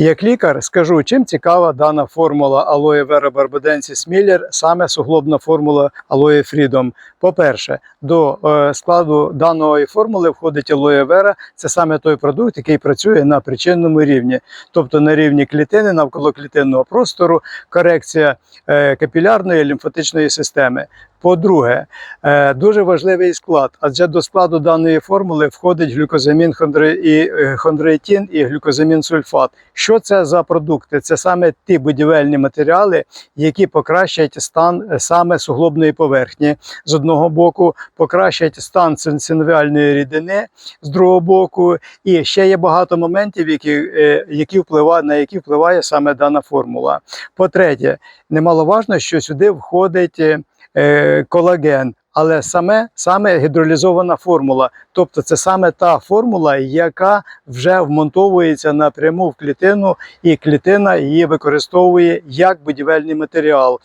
Як лікар скажу, чим цікава дана формула Aloe Vera Barbadensis Miller, саме суглобна формула Aloe Freedom. По-перше, до е, складу даної формули входить Aloe Vera. Це саме той продукт, який працює на причинному рівні, тобто на рівні клітини, навколо клітинного простору, корекція е, капілярної лімфатичної системи. По-друге, е, дуже важливий склад, адже до складу даної формули входить глюкозамін хондроїтін і глюкозамін сульфат. Що це за продукти? Це саме ті будівельні матеріали, які покращать стан е, саме суглобної поверхні з одного боку, покращать стан син- синовіальної рідини з другого боку. І ще є багато моментів, які, е, які впливають, на які впливає саме дана формула. По-третє, немаловажно, що сюди входить е, колаген. Але саме, саме гідролізована формула, тобто це саме та формула, яка вже вмонтовується напряму в клітину, і клітина її використовує як будівельний матеріал.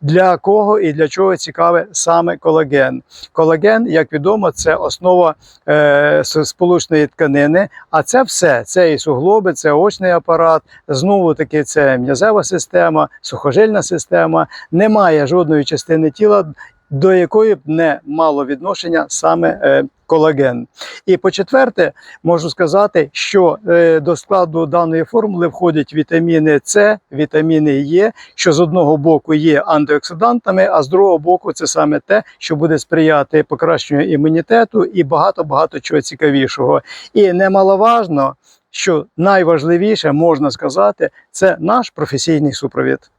Для кого і для чого цікаве саме колаген? Колаген, як відомо, це основа е, сполучної тканини. А це все: це і суглоби, це очний апарат. Знову таки, це м'язева система, сухожильна система. Немає жодної частини тіла, до якої б не мало відношення саме е, колаген. І по-четверте, можу сказати, що е, до складу даної формули входять вітаміни С, вітаміни Е, що з одного боку є антиоксидантами, а з другого боку це саме те, що буде сприяти покращенню імунітету і багато-багато чого цікавішого. І немаловажно, що найважливіше можна сказати, це наш професійний супровід.